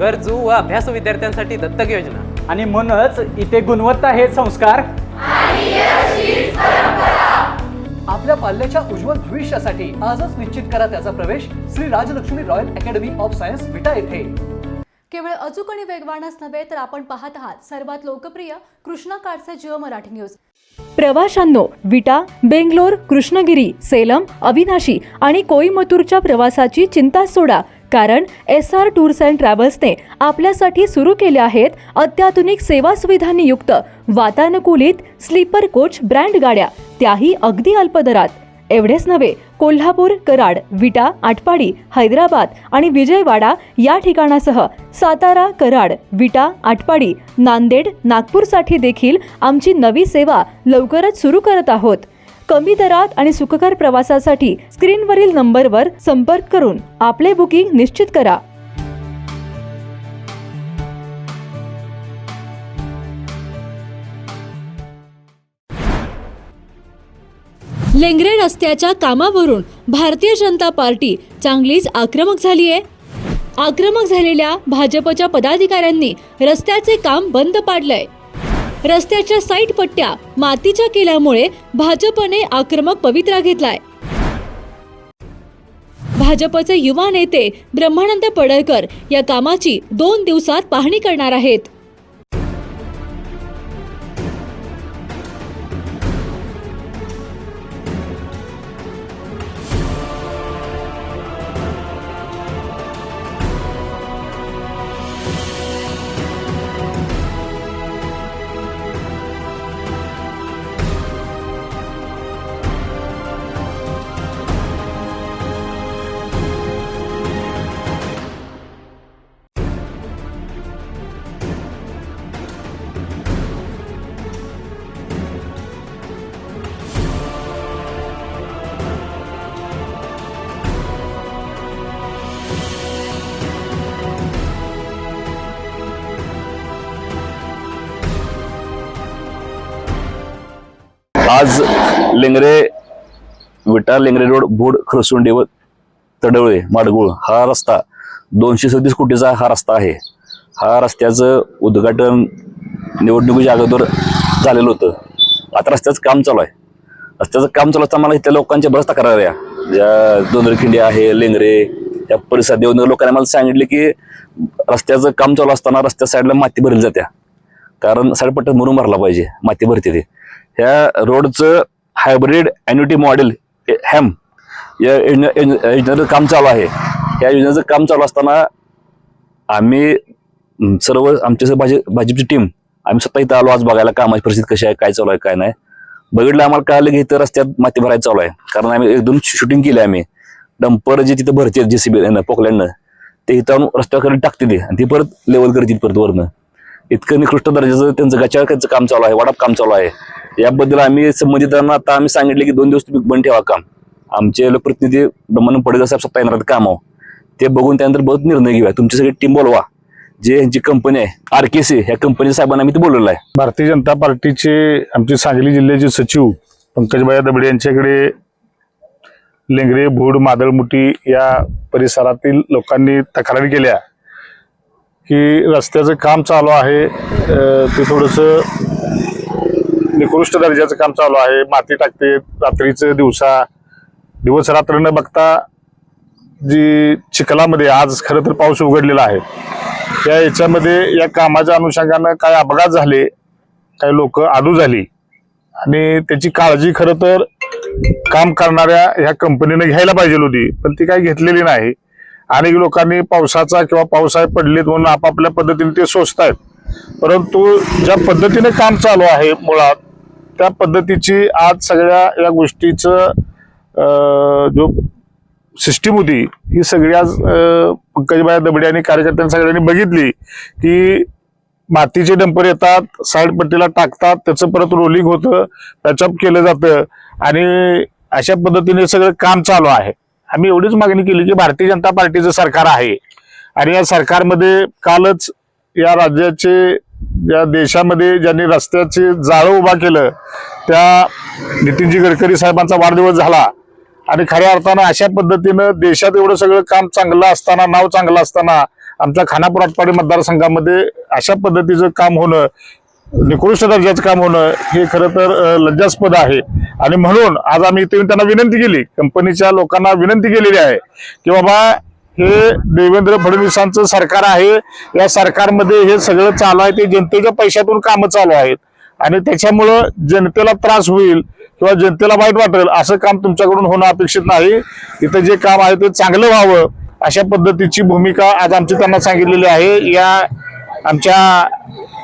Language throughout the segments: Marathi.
गरजू व अभ्यासू विद्यार्थ्यांसाठी दत्तक योजना. आणि म्हणूनच इथे गुणवत्ता हे संस्कार. आपल्या पाल्याच्या उज्ज्वल भविष्यासाठी आजच निश्चित करा त्याचा प्रवेश Shri Rajlakshmi royal academy of science Vita येथे. केवळ अचूक आणि वेगवानच नव्हे तर आपण पाहत आहात सर्वात लोकप्रिय कृष्णा काळचे जिओ मराठी न्यूज. प्रवाशांनो विटा बेंगलोर कृष्णगिरी सेलम अविनाशी आणि कोईमतूरच्या प्रवासाची चिंता सोडा. कारण एस आर टूर्स अँड ट्रॅव्हल्सने आपल्यासाठी सुरू केले आहेत अत्याधुनिक सेवा सुविधांनी युक्त वातानुकूलित स्लीपर कोच ब्रँड गाड्या त्याही अगदी अल्प दरात. एवढेच नव्हे कोल्हापूर कराड विटा आटपाडी हैदराबाद आणि विजयवाडा या ठिकाणासह सातारा कराड विटा आटपाडी नांदेड नागपूरसाठी देखील आमची नवी सेवा लवकरच सुरू करत आहोत. कमी दरात आणि सुखकर प्रवासासाठी स्क्रीनवरील नंबरवर संपर्क करून आपले बुकिंग निश्चित करा. लेंगरे रस्त्याच्या कामावरून भारतीय जनता पार्टी चांगलीच आक्रमक झाली आहे आक्रमक झालेल्या भाजपच्या पदाधिकाऱ्यांनी रस्त्याचे काम बंद पाडलंय. रस्त्याच्या साईट पट्ट्या मातीच्या केल्यामुळे भाजपने आक्रमक पवित्रा घेतलाय. भाजपचे युवा नेते ब्रह्मानंद पडळकर या कामाची दोन दिवसात पाहणी करणार आहेत. आज लेंगरे विटा लेंगरे रोड बोड खरसुंडी व तडवळे माडगुळ हा रस्ता दोनशे सदतीस कोटीचा हा रस्ता आहे. हा रस्त्याचं उद्घाटन निवडणुकीच्या अगोदर झालेलं होतं. आता रस्त्याचं काम चालू आहे. रस्त्याचं काम चालू असताना मला इथल्या लोकांच्या बऱ्याच तक्रार या ज्या दोनरखिंडी आहे लेंगरे या परिसरात देवनगर लोकांनी मला सांगितले की रस्त्याचं काम चालू असताना रस्त्या साईडला माती भरली जात्या. कारण साईडपट्ट्यात मुरुम भरला पाहिजे माती भरते ते. ह्या रोडचं हायब्रिड अॅन्युटी मॉडेल हॅम या योजनेचं काम चालू आहे. या योजनेचं काम चालू असताना आम्ही सर्व आमच्या भाजी भाजीपची टीम आम्ही स्वतः इथं आलो आज बघायला कामाची परिस्थिती कशी आहे काय चालू आहे काय नाही. बघितलं आम्हाला कळालं की इथं रस्त्यात माती भरायला चालू आहे. कारण आम्ही एकदम शूटिंग केली आम्ही. डंपर जे तिथं भरते जेसीबी पोकलँडनं ते इथं आणून रस्त्यावर टाकते ते. आणि ती परत लेवल करते परत वरनं. इतकं निकृष्ट दर्जाचं त्यांचं गचाळकाचं काम चालू आहे वाडाप काम चालू आहे. याबद्दल आम्ही संबंधितांना आता आम्ही सांगितले की दोन दिवस तुम्ही बंद ठेवा काम. आमचे लोकप्रतिनिधी ब्रह्मानंद पडेकर साहेब स्वतः येणार काम ते बघून त्यानंतर बहुत निर्णय घेऊया. तुमची सगळी टीम बोलवा. जे ह्यांची कंपनी आहे आर के सी ह्या कंपनी साहेबांना आम्ही ते बोलवलं आहे. भारतीय जनता पार्टीचे आमचे सांगली जिल्ह्याचे सचिव पंकजबाया दबडे यांच्याकडे लेंगरे भूड मादळमुटी या परिसरातील लोकांनी तक्रारी केल्या की रस्त्याचं काम चालू आहे. ते थोडंसं निकृष्ट दर्जाचं काम चालू आहे. माती टाकते रात्रीचं दिवसा. दिवस रात्र न बघता जी चिखलामध्ये आज खरं तर पाऊस उघडलेला आहे. त्या याच्यामध्ये या कामाच्या अनुषंगानं काय अपघात झाले काही लोक आडू झाली. आणि त्याची काळजी खरं तर काम करणाऱ्या ह्या कंपनीने घ्यायला पाहिजे होती पण ती काही घेतलेली नाही. अनेक लोकांनी पावसाचा किंवा पावसाळे पडलेत म्हणून आपापल्या पद्धतीने ते सोसतायत. परंतु ज्या पद्धतीने काम चालू आहे मुळात त्या पद्धतीची आज सगळ्या या गोष्टीचं जो सिस्टीम होती ही सगळी आज पंकजबाई दबडे आणि कार्यकर्त्यांनी सगळ्यांनी बघितली की मातीचे डंपर येतात साईड पट्टीला टाकतात त्याचं परत रोलिंग होतं पॅचअप केलं जातं आणि अशा पद्धतीने सगळं काम चालू आहे. आम्ही एवढीच मागणी केली की भारतीय जनता पार्टीचं सरकार आहे. आणि या सरकारमध्ये कालच या राज्याचे या देशामध्ये ज्यांनी रस्त्याचे जाळं उभा केलं त्या नितीनजी गडकरी साहेबांचा वाढदिवस झाला. आणि खऱ्या अर्थानं अशा पद्धतीनं देशात एवढं सगळं काम चांगलं असताना नाव चांगलं असताना आमच्या खानापूर आटपाडी मतदारसंघामध्ये अशा पद्धतीचं काम होणं निकृष्ट दर्जाचं काम होणं हे खरं तर लज्जास्पद आहे. आणि म्हणून आज आम्ही इथे त्यांना विनंती केली. कंपनीच्या लोकांना विनंती केलेली आहे की बाबा हे देवेंद्र फडणवीसांचं सरकार आहे. या सरकारमध्ये हे सगळं चालू आहे. ते जनतेच्या पैशातून कामं चालू आहेत. आणि त्याच्यामुळं जनतेला त्रास होईल किंवा जनतेला वाईट वाटेल असं काम तुमच्याकडून होणं अपेक्षित नाही. इथं जे काम आहे ते चांगलं व्हावं अशा पद्धतीची भूमिका आज आमची त्यांना सांगितलेली आहे. या आमच्या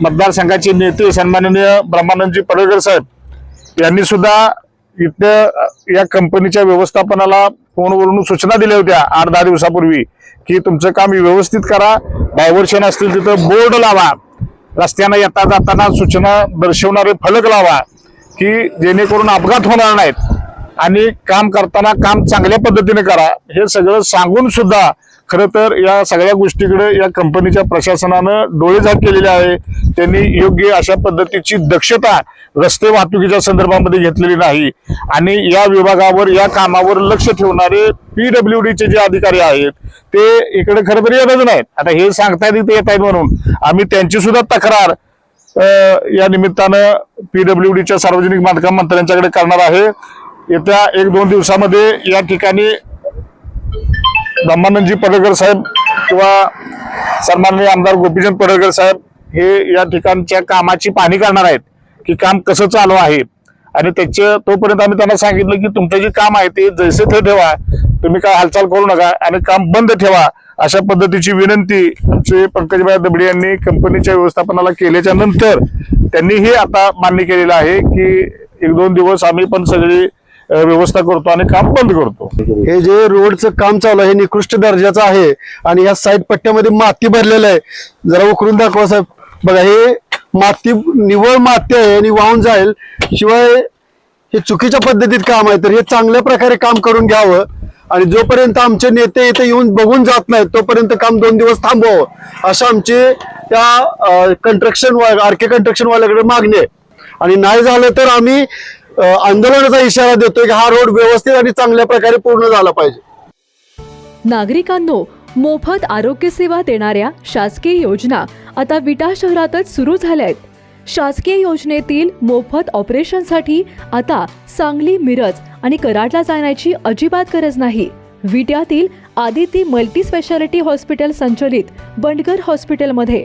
मतदारसंघाचे नेते सन्माननीय ब्रह्मानंदजी पडळकर साहेब यांनी सुद्धा इथं या कंपनीच्या व्यवस्थापनाला फोनवरून सूचना दिल्या होत्या आठ दहा दिवसापूर्वी की तुमचं काम व्यवस्थित करा. डायव्हर्शन असतील तिथं बोर्ड लावा. रस्त्यानं येता जाताना सूचना दर्शवणारे फलक लावा की जेणेकरून अपघात होणार नाहीत. आणि काम करताना काम चांगल्या पद्धतीने करा. हे सगळं सांगून सुद्धा खरं तर या सगळ्या गोष्टीकडे या कंपनीच्या प्रशासनानं डोळेझाक केलेले आहे. त्यांनी योग्य अशा पद्धतीची दक्षता रस्ते वाहतुकीच्या संदर्भामध्ये घेतलेली नाही. आणि या विभागावर या कामावर लक्ष ठेवणारे पीडब्ल्यू डीचे जे अधिकारी आहेत ते इकडे खरं तर येतच नाहीत. आता हे सांगतायत इथे येत आहेत म्हणून. आम्ही त्यांची सुद्धा तक्रार या निमित्तानं पीडब्ल्यू डीच्या सार्वजनिक बांधकाम मंत्र्यांच्याकडे करणार आहे. येत्या एक दोन दिवसामध्ये या ठिकाणी ब्रह्मानंदजी पडळकर साहेब किंवा सन्माननीय आमदार गोपीचंद पडळकर साहेब हे या ठिकाणच्या कामाची पाहणी करणार आहेत की काम कसं चालू आहे. आणि त्याचे तोपर्यंत आम्ही त्यांना सांगितलं की तुमचं जे काम आहे ते जैसे ते ठेवा तुम्ही काय हालचाल करू नका आणि काम बंद ठेवा अशा पद्धतीची विनंती आमचे पंकजबाई दबडे यांनी कंपनीच्या व्यवस्थापनाला केल्याच्यानंतर त्यांनीही आता मान्य केलेलं आहे की एक दोन दिवस आम्ही पण सगळी व्यवस्था करतो आणि काम बंद करतो. हे जे रोडचं काम चालू आहे हे निकृष्ट दर्जाचं आहे आणि या साईड पट्ट्यामध्ये माती भरलेलं आहे. जरा उकरून दाखवा साहेब. बघा हे माती निव्वळ माती आहे आणि वाहून जाईल. शिवाय हे चुकीच्या पद्धतीत काम आहे. तर हे चांगल्या प्रकारे काम करून घ्यावं आणि जोपर्यंत आमचे नेते इथे येऊन बघून जात नाहीत तोपर्यंत काम दोन दिवस थांबवावं. अशा आमची त्या कंस्ट्रक्शन आरके कंस्ट्रक्शन वाल्याकडे मागणी आहे. आणि नाही झालं तर आम्ही आंदोलनाचा इशारा देतोय की हा रोड व्यवस्थित आणि चांगल्या प्रकारे पूर्ण झाला पाहिजे. नागरिकांनो मोफत आरोग्य सेवा देणाऱ्या शासकीय योजना आता विटा शहरातच सुरू झाल्या आहेत शासकीय योजनेतील मोफत ऑपरेशनसाठी आता सांगली मिरज आणि कराडला जाण्याची अजिबात गरज नाही. विट्यातील आदिती मल्टी स्पेशालिटी हॉस्पिटल संचलित बंडगर हॉस्पिटलमध्ये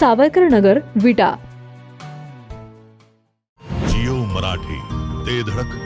सावरकर नगर विटा. जिओ मराठी ते धडक.